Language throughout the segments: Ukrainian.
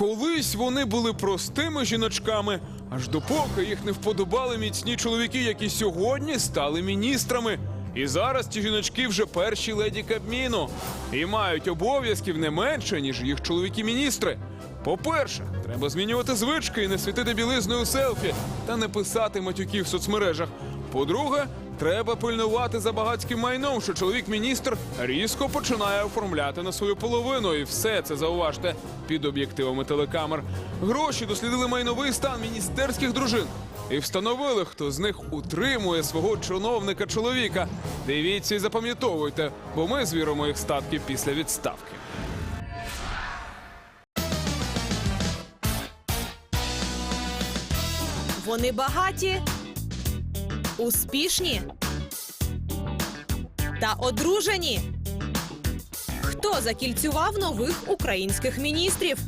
Колись вони були простими жіночками, аж допоки їх не вподобали міцні чоловіки, які сьогодні стали міністрами. І зараз ці жіночки вже перші леді Кабміну і мають обов'язків не менше, ніж їх чоловіки-міністри. По-перше, треба змінювати звички і не світити білизною селфі та не писати матюків в соцмережах. По-друге, треба пильнувати за багатським майном, що чоловік-міністр різко починає оформляти на свою половину, і все це зауважте під об'єктивами телекамер. Гроші дослідили майновий стан міністерських дружин і встановили, хто з них утримує свого чиновника чоловіка. Дивіться і запам'ятовуйте, бо ми звіримо їх статки після відставки. Вони багаті, успішні та одружені. Хто закільцював нових українських міністрів?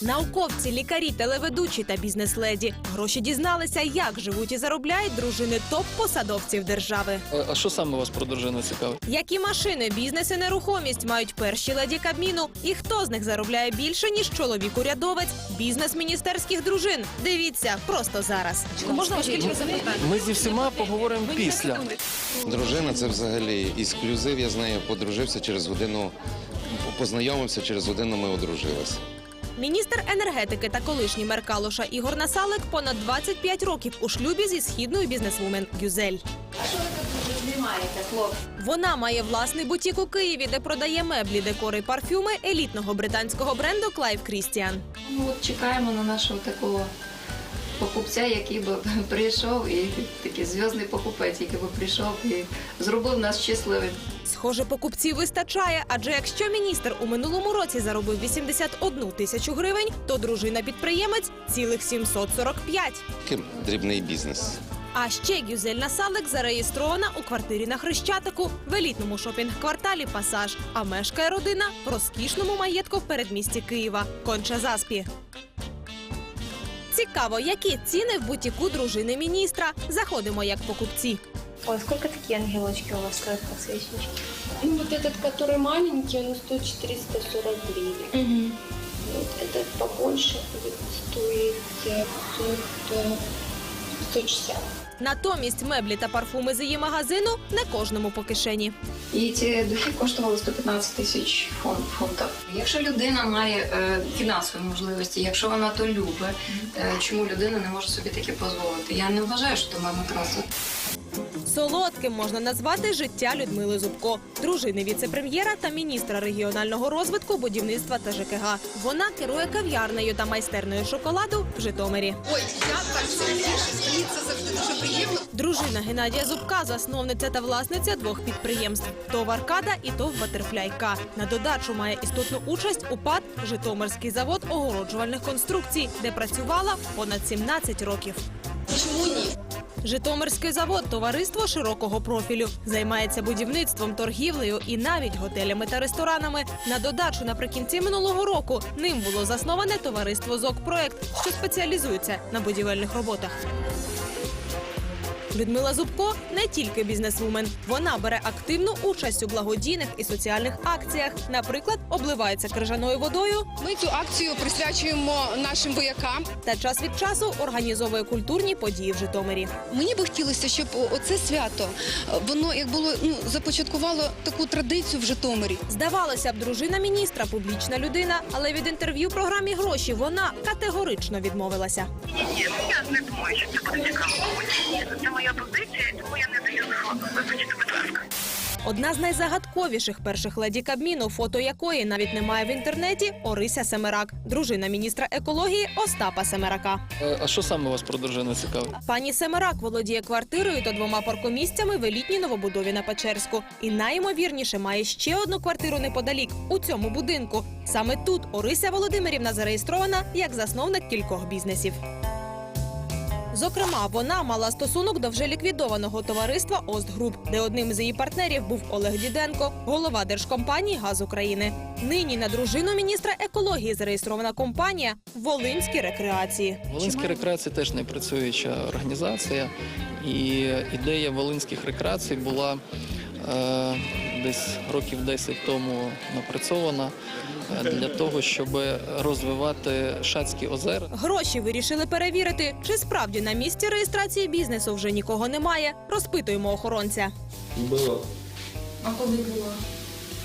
Науковці, лікарі, телеведучі та бізнес-леді гроші дізналися, як живуть і заробляють дружини топ-посадовців держави. А що саме вас про дружину цікавить? Які машини, бізнес і нерухомість мають перші леді Кабміну? І хто з них заробляє більше, ніж чоловік-урядовець? Бізнес міністерських дружин. Дивіться просто зараз. Можна кілька запитань? Ми зі всіма поговоримо після. Дружина це взагалі ексклюзив. Я з нею подружився через годину, познайомився через годину. Ми одружилися. Міністр енергетики та колишній мер Калуша Ігор Насалик понад 25 років у шлюбі зі східною бізнесвумен Гюзель. Вона має власний бутік у Києві, де продає меблі, декори, парфюми елітного британського бренду Клайв Крістіан. Ну, от чекаємо на нашого такого покупця, який би прийшов і такий зв'язний покупець, який би прийшов і зробив нас щасливим. Схоже, покупців вистачає, адже якщо міністр у минулому році заробив 81 тисячу гривень, то дружина-підприємець цілих 745. Такий дрібний бізнес. А ще Гюзель Насалик зареєстрована у квартирі на Хрещатику в елітному шопінг-кварталі Пасаж. А мешкає родина в розкішному маєтку в передмісті Києва Конча Заспі. Цікаво, які ціни в бутіку дружини міністра. Заходимо як покупці. Ой, сколько такие ангелочки у вас стоят подсвечнички? Ну, вот этот, который маленький, он стоит 440 гривен. Вот этот побольше будет стоить э, 500, э, 160. Натомість меблі та парфуми з її магазину не кожному по кишені. І ці духи коштували 115 тисяч фун- фунтів. Якщо людина має е, фінансові можливості, якщо вона то любить, е, чому людина не може собі таке дозволити? Я не вважаю, що це марнокраса. Солодким можна назвати життя Людмили Зубко, дружини віце-прем'єра та міністра регіонального розвитку, будівництва та ЖКГ. Вона керує кав'ярнею та майстерною шоколаду в Житомирі. Це завжди дуже приємно. Дружина Геннадія Зубка, засновниця та власниця двох підприємств: ТОВ «Аркада» і ТОВ «Батерфляй К». На додачу має істотну участь у ПАД Житомирський завод огороджувальних конструкцій, де працювала понад 17 років. Житомирський завод товариство широкого профілю займається будівництвом, торгівлею і навіть готелями та ресторанами. На додачу наприкінці минулого року ним було засноване товариство «Зокпроект», що спеціалізується на будівельних роботах. Людмила Зубко не тільки бізнесвумен. Вона бере активну участь у благодійних і соціальних акціях. Наприклад, обливається крижаною водою Ми цю акцію присвячуємо нашим воякам. та час від часу організовує культурні події в Житомирі. Мені би хотілося, щоб оце свято е, воно як було ну започаткувало таку традицію в Житомирі. Здавалося б, дружина міністра публічна людина, але від інтерв'ю програмі гроші вона категорично відмовилася. Ні, ну я не думаю, що це буде цікаво. Це моя позиція, тому я не даю згоду. Вибачте, будь ласка. Одна з найзагадковіших перших леді Кабміну, фото якої навіть немає в інтернеті, Орися Семерак, дружина міністра екології Остапа Семерака. А, а що саме вас про дружину цікавить? Пані Семерак володіє квартирою та двома паркомісцями в елітній новобудові на Печерську. І найімовірніше має ще одну квартиру неподалік у цьому будинку. Саме тут Орися Володимирівна зареєстрована як засновник кількох бізнесів. Зокрема, вона мала стосунок до вже ліквідованого товариства Остгруп, де одним з її партнерів був Олег Діденко, голова держкомпанії Газ України. Нині на дружину міністра екології зареєстрована компанія Волинські рекреації. Волинські рекреації теж не працююча організація, і ідея волинських рекреацій була е, десь років 10 тому напрацьована е, для того, щоб розвивати Шацькі озера. Гроші вирішили перевірити, чи справді на місці реєстрації бізнесу вже нікого немає. Розпитуємо охоронця. Было. А коли було?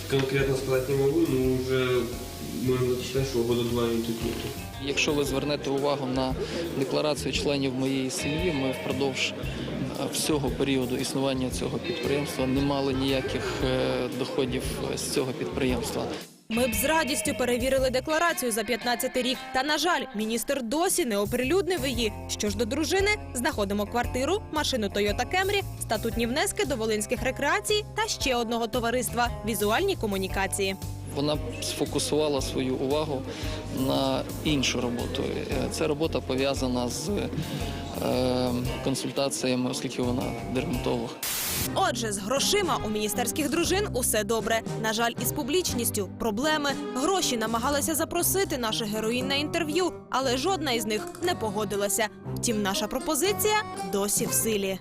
Конкретно сказать не могу, но уже можно считать, что года два не тут нету. Якщо ви звернете увагу на декларацію членів моєї сім'ї, ми впродовж всього періоду існування цього підприємства не мали ніяких е, доходів е, з цього підприємства. Ми б з радістю перевірили декларацію за 15 рік. Та на жаль, міністр досі не оприлюднив її. Що ж до дружини, знаходимо квартиру, машину Toyota Camry, статутні внески до волинських рекреацій та ще одного товариства візуальні комунікації. Вона сфокусувала свою увагу на іншу роботу. Е, Ця робота пов'язана з е, консультаціями, оскільки вона дерматолог. Отже, з грошима у міністерських дружин усе добре. На жаль, із публічністю проблеми. Гроші намагалися запросити наших героїн на інтерв'ю, але жодна із них не погодилася. Втім, наша пропозиція досі в силі.